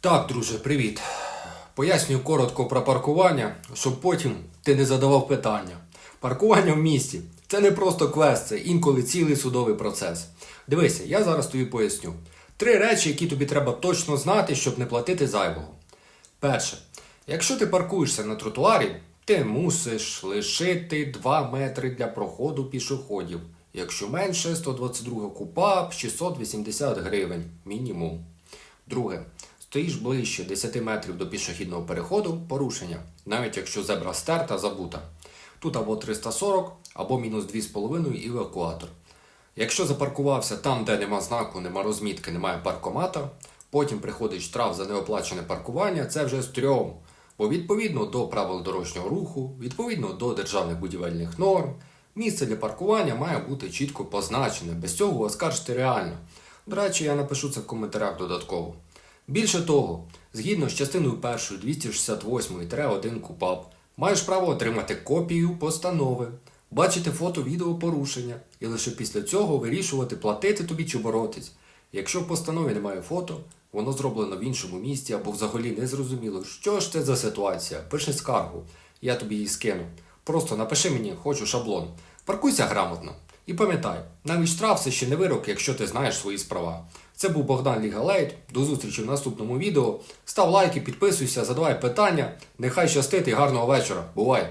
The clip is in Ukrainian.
Так, друже, привіт. Пояснюю коротко про паркування, щоб потім ти не задавав питання. Паркування в місті це не просто квест, це інколи цілий судовий процес. Дивися, я зараз тобі поясню. Три речі, які тобі треба точно знати, щоб не платити зайвого. Перше, якщо ти паркуєшся на тротуарі, ти мусиш лишити 2 метри для проходу пішоходів. Якщо менше 122 купап 680 гривень мінімум. Друге, стоїш ближче 10 метрів до пішохідного переходу порушення, навіть якщо зебра стерта забута. Тут або 340, або мінус 2,5 евакуатор. Якщо запаркувався там, де нема знаку, нема розмітки, немає паркомата, потім приходить штраф за неоплачене паркування, це вже стрьом. Бо відповідно до правил дорожнього руху, відповідно до державних будівельних норм, місце для паркування має бути чітко позначене. Без цього оскаржити реально. До речі, я напишу це в коментарях додатково. Більше того, згідно з частиною 1 268-1 КУПАП, маєш право отримати копію постанови, бачити фото відео порушення і лише після цього вирішувати, платити тобі чи боротись. Якщо в постанові немає фото, воно зроблено в іншому місті або взагалі не зрозуміло, що ж це за ситуація, пиши скаргу, я тобі її скину. Просто напиши мені, хочу шаблон. Паркуйся грамотно. І пам'ятай, навіть штраф це ще не вирок, якщо ти знаєш свої справа. Це був Богдан Лігалейт. До зустрічі в наступному відео. Став лайки, підписуйся, задавай питання. Нехай щастить і гарного вечора. Бувай!